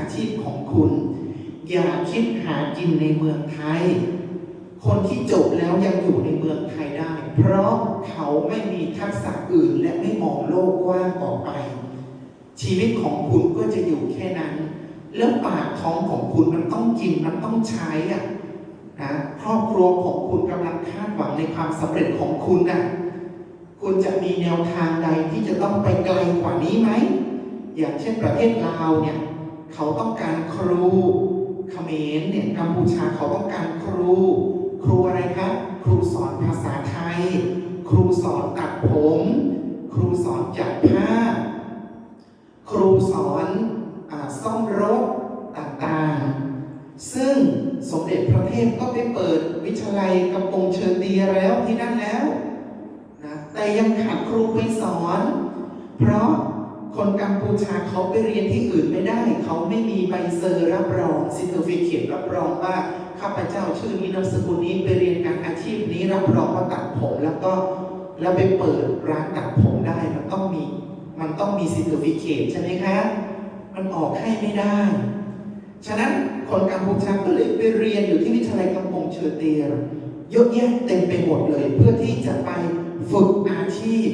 าชีพของคุณ อย่าคิดหากินในเมืองไทย คนที่จบแล้วยังอยู่ในเมืองไทยได้ เพราะเขาไม่มีทักษะอื่นและไม่มองโลกกว้างออกไป ชีวิตของคุณก็จะอยู่แค่นั้น แล้วปากท้องของคุณมันต้องกินมันต้องใช้อะนะครอบครัวของคุณกำลังคาดหวังในความสำเร็จของคุณนะคุณจะมีแนวทางใดที่จะต้องไปไกลกว่านี้ไหม อย่างเช่นประเทศลาวเนี่ย เขาต้องการครูเขมรเนี่ยกัมพูชาเขาต้องการครู ครูอะไรครับครูสอนภาษาไทย ครูสอนตัดผม ครูสอนจัดผ้า ครูสอนอซ่อมรถต่างๆ ซึ่งสมเด็จพระเทพก็ไปเปิดวิทยาลัยกำปงเชิญเตียแล้วที่นั่นแล้วนะแต่ยังขาดครูไปสอน เพราะ คนกัมพูชาเขาไปเรียนที่อื่นไม่ได้ เขาไม่มีใบเซอร์รับรองซิเตอร์ฟิเคตรับรองว่าข้าพเจ้าชื่อนี้นามสกุลนี้ไปเรียนการอาชีพนี้รับรองว่าตัดผมแล้วก็แล้วไปเปิดร้านตัดผมได้มันต้องมี มันต้องมีซิเตอร์ฟิเคตใช่ไหมคะ มันออกให้ไม่ได้ ฉะนั้นคนกัมพูชาก็เลยไปเรียนอยู่ที่วิทยาลัยกำปงเชอเตียเยอะแยะเต็มไปหมดเลย เพื่อที่จะไปฝึกอาชีพ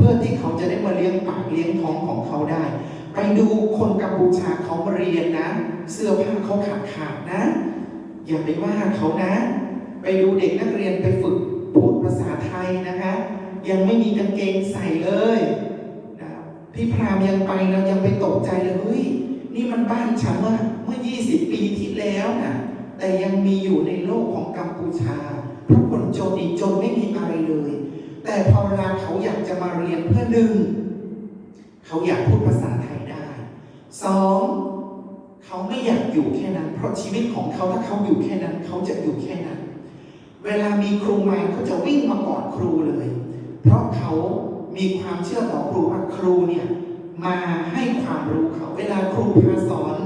พื่อที่เขาจะได้มาเลี้ยงปากเลี้ยงท้องของเขาได้ ไปดูคนกัมพูชาเขามาเรียนนะ เสื้อผ้าเขาขาดขาดนะ อย่าไปว่าเขานะ ไปดูเด็กนักเรียนไปฝึกพูดภาษาไทยนะคะ ยังไม่มีกางเกงใส่เลยนะพี่พรามยังไปเรายังไปตกใจเลยเฮ้ยนี่มันบ้านฉันเมื่อเมื่อ 20 ปีที่แล้วนะแต่ยังมีอยู่ในโลกของกัมพูชาเพราะคนจนอีกจนไม่มีอะไรเลย แต่พอเวลาเขาอยากจะมาเรียนเพื่อหนึ่ง เขาอยากพูดภาษาไทยได้สองเขาไม่อยากอยู่แค่นั้น เพราะชีวิตของเขาถ้าเขาอยู่แค่นั้น เขาจะอยู่แค่นั้น เวลามีครูมาเขาจะวิ่งมากอดครูเลย เพราะเขามีความเชื่อต่อครูว่าครูเนี่ยมาให้ความรู้เขา เวลาครูพาสอน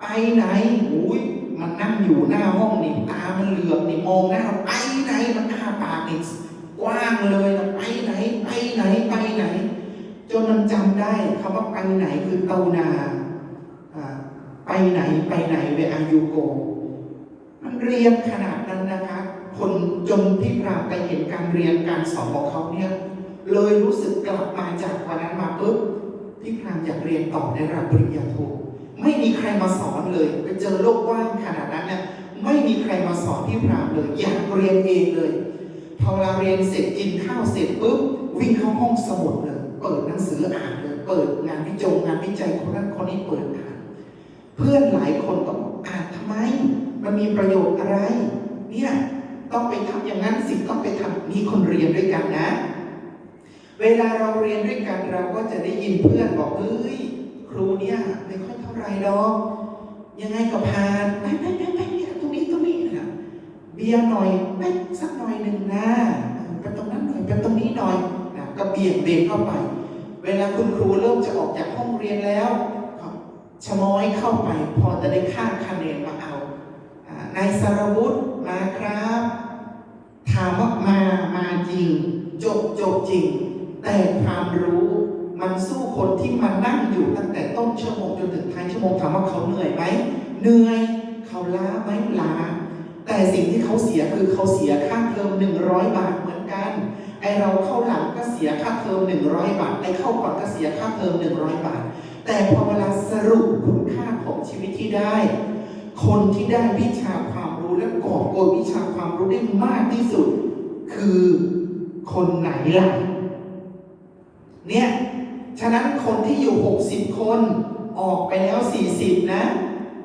ไปไหนอุ้ยมันนั่งอยู่หน้าห้องนี่ตามันเหลือกนี่มองหน้าไปไหนมันอ้าปากนี่ กว้างเลยไปไหนไปไหนไปไหน จนมันจำได้คำว่าไปไหนคือเตานาไปไหนไปไหนเวอายูโก มันเรียนขนาดนั้นนะคะคนจนที่พรามไปเห็นการเรียนการสอนของเขาเนี่ยเลยรู้สึกกลับมาจากวันนั้นมาปุ๊บพี่พรามอยากเรียนต่อในระดับปริญญาโทไม่มีใครมาสอนเลยไปเจอโลกกว้างขนาดนั้นเนี่ยไม่มีใครมาสอนพี่พรามเลย อยากเรียนเองเลย พอเราเรียนเสร็จกินข้าวเสร็จปุ๊บวิ่งเข้าห้องสมุดเลยเปิดหนังสืออ่านเลยเปิดงานวิจงงานวิจัยคนนั้นคนนี้เปิดอ่านเพื่อนหลายคนก็อกอ่านทำไม มันมีประโยชน์อะไร เนี่ยต้องไปทำอย่างนั้นสิต้องไปทำมีคนเรียนด้วยกันนะ เวลาเราเรียนด้วยกันเราก็จะได้ยินเพื่อนบอกเอ้ยครูเนี่ยไม่ค่อยเท่าไหรดอกยังไงก็ผ่านไปไปไปไปเนี่ยตรงนี้ตรงนี้นะ เบียร์หน่อยไปสักหน่อยหนึ่งนะไปตรงนั้นหน่อยไปตรงนี้หน่อยนะก็เบี่ยงเบนเข้าไป เวลาคุณครูเริ่มจะออกจากห้องเรียนแล้วก็ชะม้อยเข้าไป พอจะได้ค่ามคะแนนมาเอาอ่านายสารวุฒิมาครับ ถามว่ามามาจริง จบจบจริง แต่ความรู้มันสู้คนที่มานั่งอยู่ตั้งแต่ต้นชั่วโมงจนถึงท้ายชั่วโมงถามว่าเขาเหนื่อยไหมเหนื่อย เขาล้าไหมล้า แต่สิ่งที่เขาเสียคือเขาเสียค่าเทอม100 บาทเหมือนกัน ไอเราเข้าหลังก็เสียค่าเทอม100 บาท ไอเข้าก่อนก็เสียค่าเทอม100 บาท แต่พอเวลาสรุปคุณค่าของชีวิตที่ได้ คนที่ได้วิชาความรู้และกอบโกยวิชาความรู้ได้มากที่สุด คือคนไหนล่ะ เนี่ย ฉะนั้นคนที่อยู่ 60 คนออกไปแล้ว 40 นะ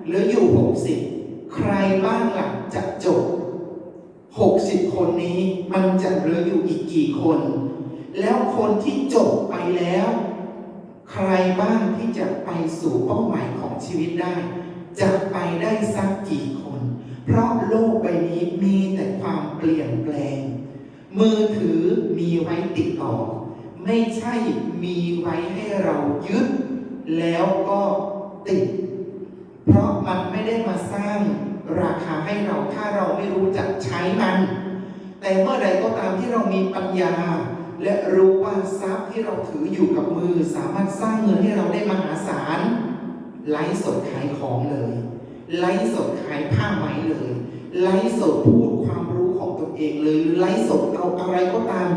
เหลืออยู่ 60 ใครบ้างล่ะจะจบ 60 คนนี้มันจะเหลืออยู่อีกกี่คน แล้วคนที่จบไปแล้ว ใครบ้างที่จะไปสู่เป้าหมายของชีวิตได้ จะไปได้สักกี่คน เพราะโลกใบนี้มีแต่ความเปลี่ยนแปลง มือถือมีไว้ติดต่อ ไม่ใช่มีไว้ให้เรายึด แล้วก็ติด เพราะมันไม่ได้มาสร้างราคาให้เราถ้าเราไม่รู้จักใช้มัน แต่เมื่อใดก็ตามที่เรามีปัญญา และรู้ว่าทรัพย์ที่เราถืออยู่กับมือ สามารถสร้างเงินให้เราได้มหาศาลไลฟ์สดขายของเลยไลฟ์สดขายผ้าไหมเลยไลฟ์สดพูดความรู้ของตนเองเลยไลฟ์สดเอาอะไรก็ตาม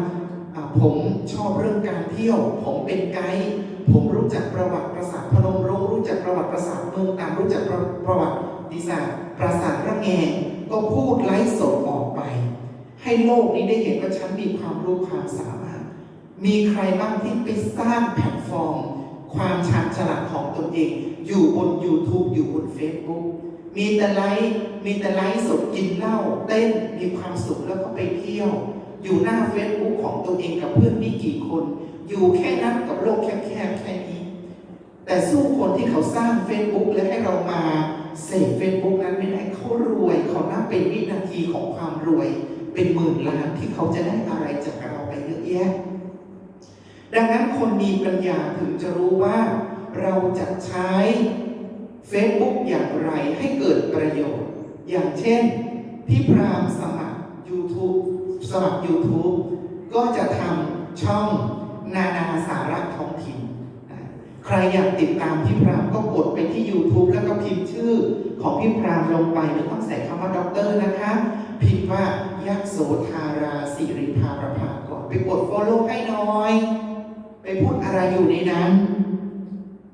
ผมชอบเรื่องการเที่ยว ผมเป็นไกด์ผมรู้จักประวัติปราสาทพนมรุ้งรู้จักประวัติปราสาทเมืองตามรู้จักประประวัติศาสตร์ปราสาทระแงงก็พูดไลฟ์สดออกไป ให้โลกนี้ได้เห็นว่าฉันมีความรู้ความสามารถ มีใครบ้างที่ไปสร้างแพลตฟอร์ม ความชาญฉลาดของตนเอง อยู่บน YouTube อยู่บน Facebook มีแต่ไลฟ์มีแต่ไลฟ์สดกินเหล้าเต้นมีความสุขแล้วก็ไปเที่ยว อยู่หน้า Facebook ของตัวเองกับเพื่อนไม่กี่คน อยู่แค่นั้นกับโลกแคบๆแค่นี้ แต่สู้คนที่เขาสร้าง Facebook และให้เรามาเสพ Facebook นั้นไม่ได้เขารวยเขานับเป็นวินาทีของความรวย เป็นหมื่นล้านที่เขาจะได้อะไรจากเราไปเยอะแยะ ดังนั้นคนมีปัญญาถึงจะรู้ว่าเราจะใช้ Facebook อย่างไรให้เกิดประโยชน์ อย่างเช่น พี่พรามสมัคร YouTube สมัคร YouTube ก็จะทำช่องนานาสาระท้องถิ่น ใครอยากติดตามพี่พรามก็กดไปที่ YouTube แล้วก็พิมพ์ชื่อของพี่พรามลงไปไม่ต้องใส่คำว่าด็อกเตอร์นะคะ พิมพ์ว่ายักษ์โสธาราสิริภาประภาก่อนไปกด follow ให้น่อย ไปพูดอะไรอยู่ในนั้น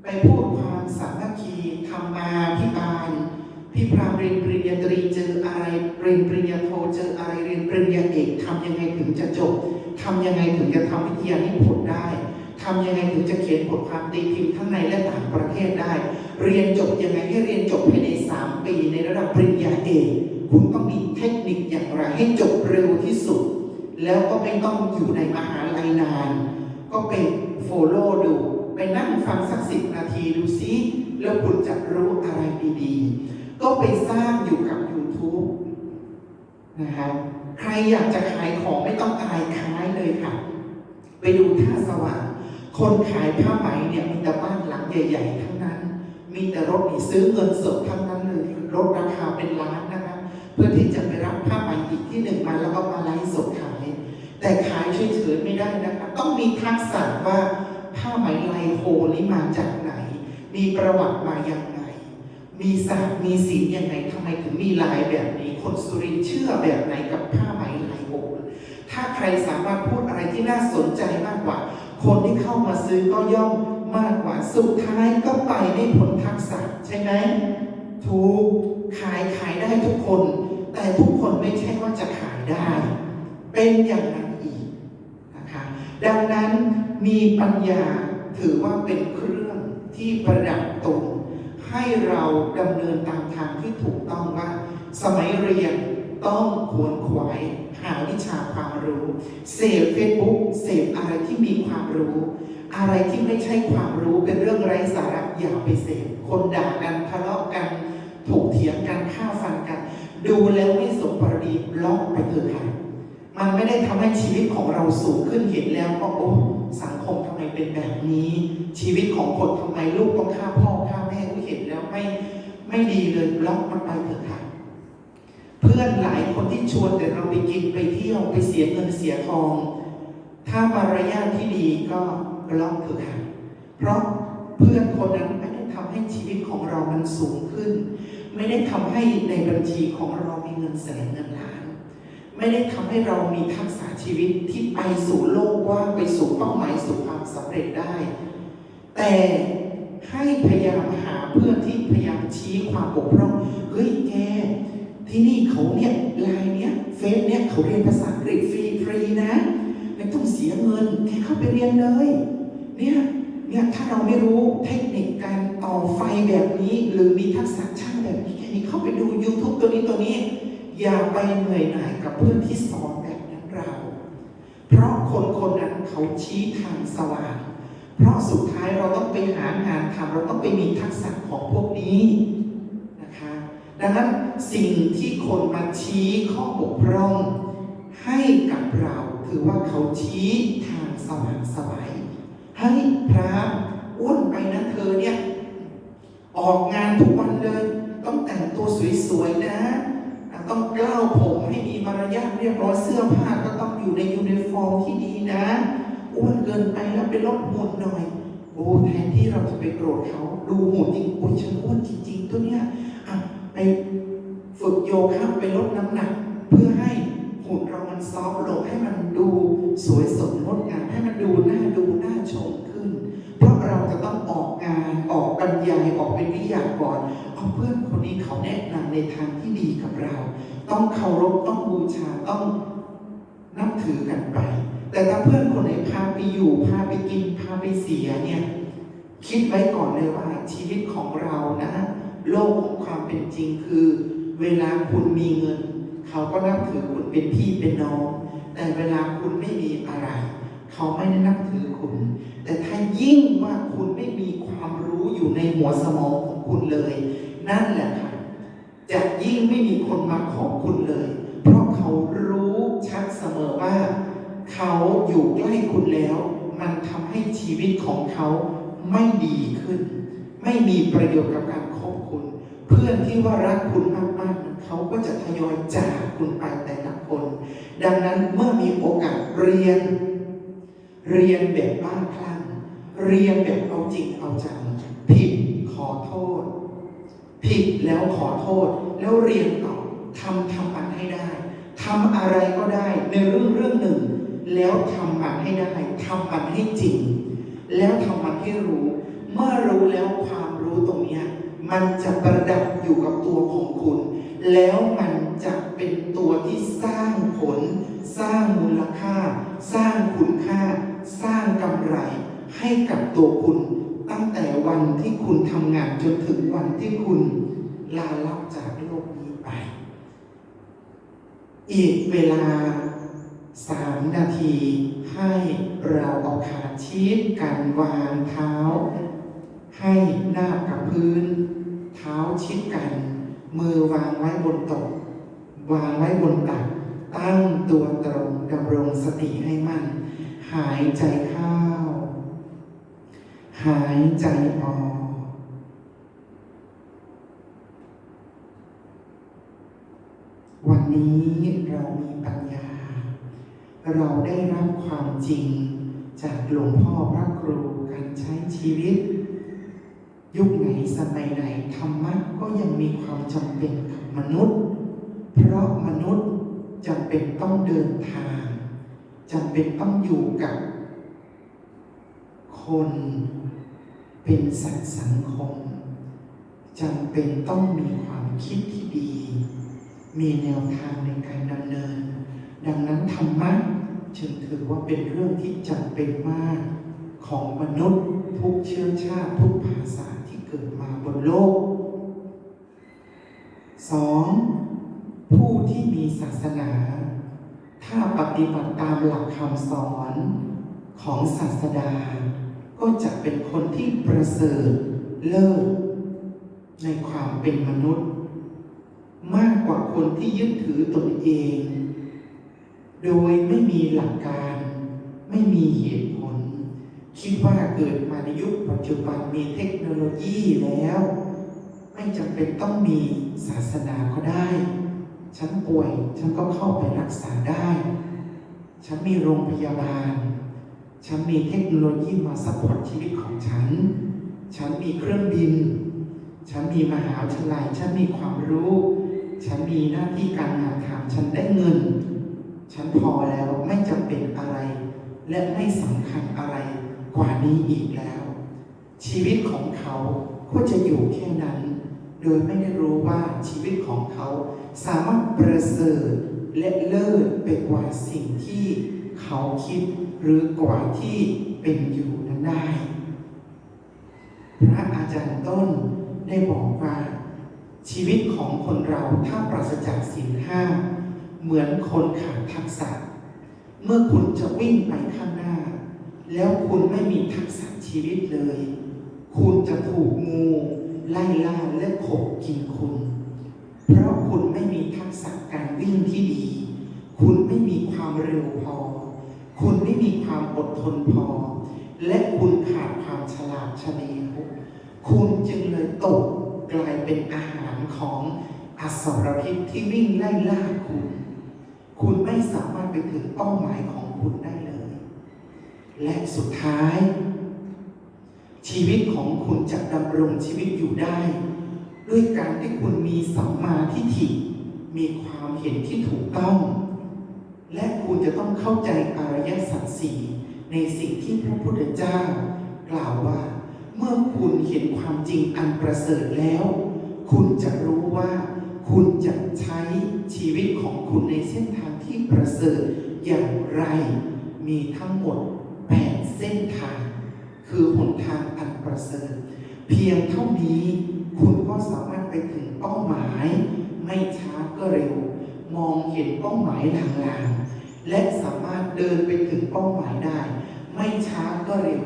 ไปพูดความสามัคคีธรรมาพิบาล พี่พรามเรียนปริญญาตรีเจออะไรเรียนปริญญาโทเจออะไรเรียนปริญญาเอกทำยังไงถึงจะจบทำยังไงถึงจะทำวิทยานิพนธ์ได้ทำยังไงถึงจะเขียนบทความตีพิมพ์ทั้งในและต่างประเทศได้ เรียนจบยังไงให้เรียนจบภายใน 3 ปีในระดับปริญญาเอกคุณต้องมีเทคนิคอย่างไรให้จบเร็วที่สุด แล้วก็ไม่ต้องอยู่ในมหาลัยนาน ก็ไปโฟโล่ดู ไปนั่งฟังสักสิบนาทีดูซิ แล้วคุณจะรู้อะไรดีๆ ก็ไปสร้างอยู่กับ YouTube นะครับใครอยากจะขายของไม่ต้องอายขายเลยค่ะ ไปดูท่าสว่าง คนขายผ้าไหมเนี่ยมีแต่บ้านหลังใหญ่ ๆ ทั้งนั้น มีแต่รถนี่ซื้อเงินสดทั้งนั้นเลยรถราคาเป็นล้านนะคะเพื่อที่จะไปรับผ้าไหมอีกที่หนึ่งมาแล้วก็มาไลฟ์สดขาย แต่ขายเฉยๆไม่ได้นะคะต้องมีทักษะว่าผ้าไหมลายโฮนี้มาจากไหน มีประวัติมาอย่าง มีศาสตร์มีศิลยังไงทำไมถึงมีลายแบบนี้ คนสุรินเชื่อแบบไหนกับผ้าไหมลายโฮถ้าใครสามารถพูดอะไรที่น่าสนใจมากกว่า คนที่เข้ามาซื้อก็ย่อมมากกว่าสุดท้ายก็ไปได้ผลทักษะใช่ไหมถูกขายขายได้ทุกคน แต่ทุกคนไม่ใช่ว่าจะขายได้ เป็นอย่างนั้นอีกนะคะดังนั้นมีปัญญาถือว่าเป็นเครื่องที่ประดับตน ให้เราดำเนินตามทางที่ถูกต้องว่า สมัยเรียนต้องขวนขวายหาวิชาความรู้ เสพเฟซบุ๊กเสพอะไรที่มีความรู้ อะไรที่ไม่ใช่ความรู้เป็นเรื่องไร้สาระอย่าไปเสพคนด่ากันทะเลาะกันถกเถียงกันฆ่าฟันกัน ดูแล้วไม่สมประดีบล็อกไปเถอะค่ะมันไม่ได้ทำให้ชีวิตของเราสูงขึ้นเห็นแล้วก็โอ้สังคมทำไมเป็นแบบนี้ ชีวิตของคนทำไมลูกต้องฆ่าพ่อฆ่าแม่ ไม่ไม่ดีเลยบล็อกมันไปเถอะค่ะ เพื่อนหลายคนที่ชวนแต่เราไปกินไปเที่ยวไปเสียเงินเสียทอง ถ้ามารยาทที่ดีก็บล็อกเถอะค่ะ เพราะเพื่อนคนนั้นไม่ได้ทำให้ชีวิตของเรามันสูงขึ้น ไม่ได้ทำให้ในบัญชีของเรามีเงินแสนเงินล้าน ไม่ได้ทำให้เรามีทักษะชีวิตที่ไปสู่โลกว่าไปสู่เป้าหมายสู่ความสำเร็จได้ แต่ ให้พยายามหาเพื่อนที่พยายามชี้ความบกพร่องเฮ้ยแกที่นี่เขาเนี่ยไลน์เนี้ยเฟซเนี่ยเขาเรียนภาษาอังกฤษฟรีฟรีๆนะไม่ต้องเสียเงินแกเข้าไปเรียนเลยเนี่ยเนี่ยถ้าเราไม่รู้เทคนิคการต่อไฟแบบนี้ หรือมีทักษะช่างแบบนี้แค่นี้เข้าไปดู YouTube ตัวนี้ตัวนี้ อย่าไปเหนื่อยหน่ายกับเพื่อนที่สอนแบบนั้นเรา เพราะคนคนนั้นเขาชี้ทางสว่าง เพราะสุดท้ายเราต้องไปหางานทำเราต้องไปมีทักษะของพวกนี้นะคะ ดังนั้นสิ่งที่คนมาชี้ข้อบกพร่อง ให้กับเราถือว่าเขาชี้ทางสว่างสวัยให้พระอ้วนไปนะเธอเนี่ย ออกงานทุกวันเลย ต้องแต่งตัวสวยๆนะต้องกล้าวผมให้มีมารยาทเรียบร้อยเสื้อผ้าก็ต้องอยู่ในยูนิฟอร์มที่ดีนะ อ้วนเกินไปแล้วไปลดหุ่นหน่อย โอ้แทนที่เราจะไปโกรธเขาดูโหดจริงโอ้ยฉันอ้วนจริงๆตัวเนี้ยอะไปฝึกโยคะไปลดน้ำหนัก เพื่อให้หุ่นเรามันซอฟต์ลงให้มันดูสวยสดงดงามให้มันดูน่าดูน่าชมขึ้น เพราะเราจะต้องออกงานออกบรรยายออกเป็นวิทยากรเอาเพื่อนคนนี้เขาแนะนำในทางที่ดีกับเรา ต้องเคารพต้องบูชาต้องนับถือกันไป แต่ถ้าเพื่อนคนไหนพาไปอยู่พาไปกินพาไปเสียเนี่ยคิดไว้ก่อนเลยว่าชีวิตของเรานะ โลกของความเป็นจริงคือ เวลาคุณมีเงิน เขาก็นับถือคุณเป็นพี่เป็นน้อง แต่เวลาคุณไม่มีอะไร เขาไม่ได้นับถือคุณ แต่ถ้ายิ่งว่าคุณไม่มีความรู้อยู่ในหัวสมองของคุณเลย นั่นแหละค่ะจะยิ่งไม่มีคนมาขอคุณเลย เพราะเขารู้ชัดเสมอว่า เขาอยู่ใกล้คุณแล้ว มันทำให้ชีวิตของเขาไม่ดีขึ้น ไม่มีประโยชน์กับการคบคุณ เพื่อนที่ว่ารักคุณมากๆเขาก็จะทยอยจากคุณไปแต่ละคน ดังนั้นเมื่อมีโอกาสเรียน เรียนแบบบ้าคลั่งเรียนแบบเอาจริงเอาจังผิดขอโทษ ผิดแล้วขอโทษ แล้วเรียนต่อทำทำมันให้ได้ทำอะไรก็ได้ในเรื่องเรื่องหนึ่ง แล้วทำมันให้ได้ทำมันให้จริง แล้วทำมันให้รู้ เมื่อรู้แล้วความรู้ตรงเนี้ยมันจะประดับอยู่กับตัวของคุณ แล้วมันจะเป็นตัวที่สร้างผล สร้างมูลค่า สร้างคุณค่า สร้างกำไร ให้กับตัวคุณ ตั้งแต่วันที่คุณทำงานจนถึงวันที่คุณลาลับจากโลกนี้ไป อีกเวลา สามนาทีให้เราเอาขาชี้กันวางเท้า ให้หน้ากับพื้น เท้าชิดกัน มือวางไว้บนโต๊ะวางไว้บนตัก ตั้งตัวตรงดำรงสติให้มั่น หายใจเข้า หายใจออกวันนี้เรามี เราได้รับความจริงจากหลวงพ่อพระครูการใช้ชีวิต ยุคไหนสมัยไหนธรรมะก็ยังมีความจำเป็นกับมนุษย์ เพราะมนุษย์จำเป็นต้องเดินทางจำเป็นต้องอยู่กับ คนเป็นสัตว์สังคมจำเป็นต้องมีความคิดที่ดี มีแนวทางในการดำเนิน ดังนั้นธรรมะ จึงถือว่าเป็นเรื่องที่จำเป็นมากของมนุษย์ทุกเชื้อชาติทุกภาษาที่เกิดมาบนโลกสองผู้ที่มีศาสนา ถ้าปฏิบัติตามหลักคำสอนของศาสดา ก็จะเป็นคนที่ประเสริฐเลิศในความเป็นมนุษย์ มากกว่าคนที่ยึดถือตนเอง โดยไม่มีหลักการ ไม่มีเหตุผล คิดว่าเกิดมาในยุคปัจจุบันมีเทคโนโลยีแล้ว ไม่จำเป็นต้องมีศาสนาก็ได้ ฉันป่วยฉันก็เข้าไปรักษาได้ ฉันมีโรงพยาบาล ฉันมีเทคโนโลยีมาซัพพอร์ตชีวิตของฉัน ฉันมีเครื่องบิน ฉันมีมหาวิทยาลัย ฉันมีความรู้ ฉันมีหน้าที่การงานทำฉันได้เงิน ฉันพอแล้วไม่จำเป็นอะไร และไม่สำคัญอะไรกว่านี้อีกแล้ว ชีวิตของเขาก็จะอยู่แค่นั้น โดยไม่ได้รู้ว่าชีวิตของเขาสามารถประเสริฐและเลิศไปกว่าสิ่งที่เขาคิดหรือกว่าที่เป็นอยู่นั้นได้ พระอาจารย์ต้นได้บอกว่า ชีวิตของคนเราถ้าปราศจากศีลห้า เหมือนคนขาดทักษะ เมื่อคุณจะวิ่งไปข้างหน้า แล้วคุณไม่มีทักษะชีวิตเลย คุณจะถูกงูไล่ล่าและขบกินคุณ เพราะคุณไม่มีทักษะการวิ่งที่ดี คุณไม่มีความเร็วพอ คุณไม่มีความอดทนพอ และคุณขาดความฉลาดเฉลียวคุณจึงเลยตกกลายเป็นอาหารของอสรพิษที่วิ่งไล่ล่าคุณ คุณไม่สามารถไปถึงเป้าหมายของคุณได้เลย และสุดท้าย ชีวิตของคุณจะดำรงชีวิตอยู่ได้ ด้วยการที่คุณมีสัมมาทิฏฐิ มีความเห็นที่ถูกต้อง และคุณจะต้องเข้าใจอารยสัจสี่ในสิ่งที่พระพุทธเจ้ากล่าวว่า เมื่อคุณเห็นความจริงอันประเสริฐแล้ว คุณจะรู้ว่า คุณจะใช้ชีวิตของคุณในเส้นทาง ที่ประเสริฐอย่างไรมีทั้งหมด8เส้นทาง คือหนทางอันประเสริฐ เพียงเท่านี้คุณก็สามารถไปถึงเป้าหมาย ไม่ช้าก็เร็ว มองเห็นเป้าหมายลางๆ และสามารถเดินไปถึงเป้าหมายได้ ไม่ช้าก็เร็ว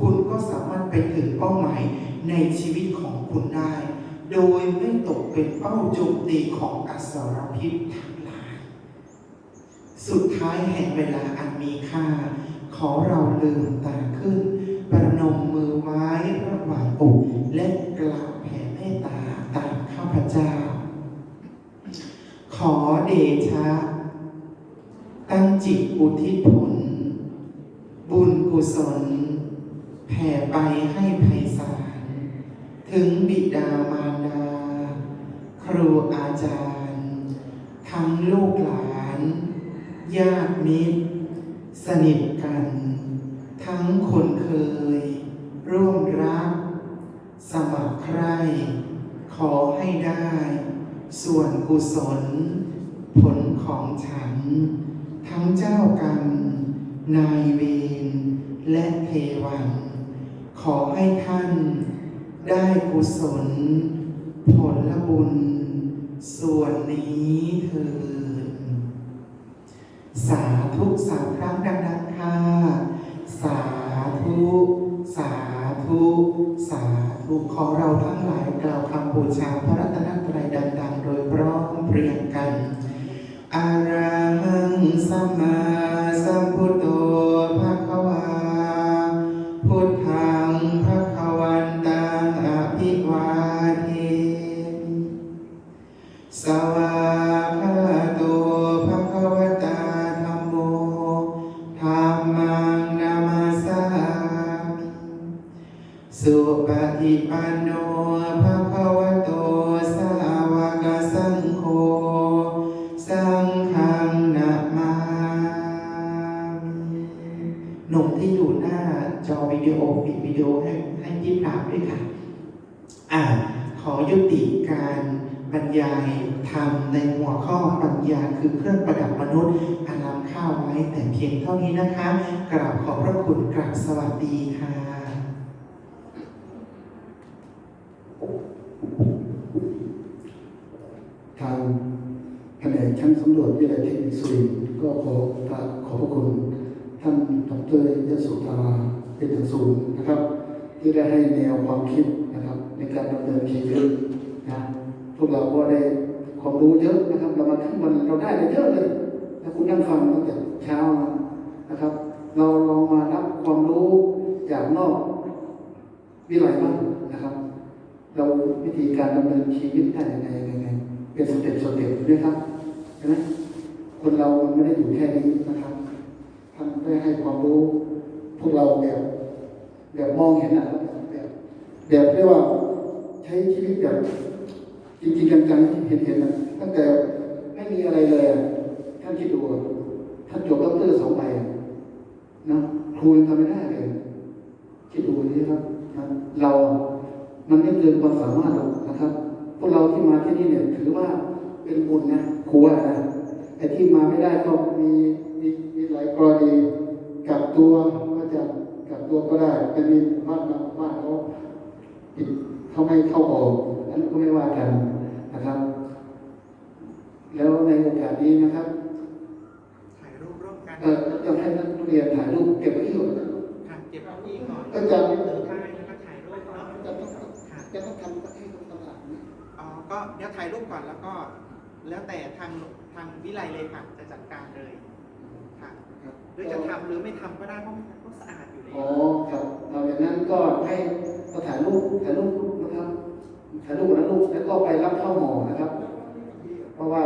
คุณก็สามารถไปถึงเป้าหมายในชีวิตของคุณได้ โดยไม่ตกเป็นเป้าโจมตีของอสรพิษทั้ง สุดท้ายแห่งเวลาอันมีค่า ขอเราลืมตาขึ้น ประนมมือไว้ระหว่างอกและกล่าวแผ่เมตตาตามข้าพเจ้า ขอเดชะ ตั้งจิตอุทิศผล บุญกุศล แผ่ไปให้ไพศาล ถึงบิดามารดา ครูอาจารย์ ทั้งลูกหลาน ญาติมิตร สนิทกัน ทั้งคนเคย ร่วมรัก สมัครใคร ขอให้ได้ ส่วนกุศล ผลของฉัน ทั้งเจ้ากรรม นายเวรและเทวัน ขอให้ท่าน ได้กุศล ผลบุญ ส่วนนี้เถิด สาธุสามครั้งดังๆค่ะ สาธุ สาธุ สาธุขอเราทั้งหลายกล่าวคำบูชาพระรัตนตรัยดังๆ โดยพร้อมเพรียงกันอารังสัมมาสัมพุทโธ ข้อปัญญาคือเครื่องประดับมนุษย์อารามข้าวไว้แต่เพียงเท่านี้นะคะ กราบขอบพระคุณกราบสวัสดีค่ะทางแผนกชั้นสำรวจวิทยาลัยเทคนิคสุรินก็ขอขอบพระคุณท่านดรยศธาเป็นอย่างสูงนะครับ ที่ได้ให้แนวความคิดนะครับ ในการดำเนินชีวิตนะพวกเราก็ได้ ความรู้เยอะนะครับ เรามาทั้งวันเราได้ไรเยอะเลยถ้าคุณนั่งฟังตั้งแต่เช้านะครับ เราลองมารับความรู้จากนอกวิไลบ้างนะครับ เราวิธีการดำเนินชีวิตได้ยังไงยังไงเป็นสเต็ปสเต็ปด้วยครับใช่ไหมคนเรามันไม่ได้อยู่แค่นี้นะครับท่านได้ให้ความรู้ พวกเราแบบแบบมองเห็นนะครับแบบแบบเรียกว่าใช้ชีวิตแบบ จริงๆจังๆเห็นเห็นๆนะตั้งแต่ไม่มีอะไรเลยท่านคิดดูท่านจบด็อกเตอร์สองใบนะครูยังทำไม่ได้เลยคิดดูนี่ครับ เรามันไม่เกินความสามารถหรอกนะครับพวกเราที่มาที่นี่เนี่ยถือว่าเป็นบุญนะครูว่านะไอ้ที่มาไม่ได้ก็มีมีมีหลายกรณีกลับตัวก็จะกลับตัวก็ได้แต่มีบ้านบางบ้านเขาเขาไม่เข้าออก ก็ไม่ว่ากันนะครับ แล้วในโอกาสนี้นะครับถ่ายรูปร่วมกันเอ่อจะให้นักเรียนถ่ายรูปเก็บไว้ที่ก่อนนะครับค่ะเก็บเก้าอี้ก่อนก็จะถือป้ายแล้วก็ถ่ายรูปเนาะจะต้องค่ะจะต้องทำให้ตลาดนะอ๋อก็เดี๋ยวถ่ายรูปก่อนแล้วก็ แล้วแต่ทางทางวิไลเลยค่ะจะจัดการเลยค่ะครับหรือจะทำหรือไม่ทำก็ได้เพราะมันก็สะอาดอยู่แล้วอ๋อครับเราอย่างนั้นก็ให้เราถ่ายรูปถ่ายรูปนะครับ ถ่ายรูปนะลูกแล้วก็ไปรับเข้าหมอนะครับ เพราะว่า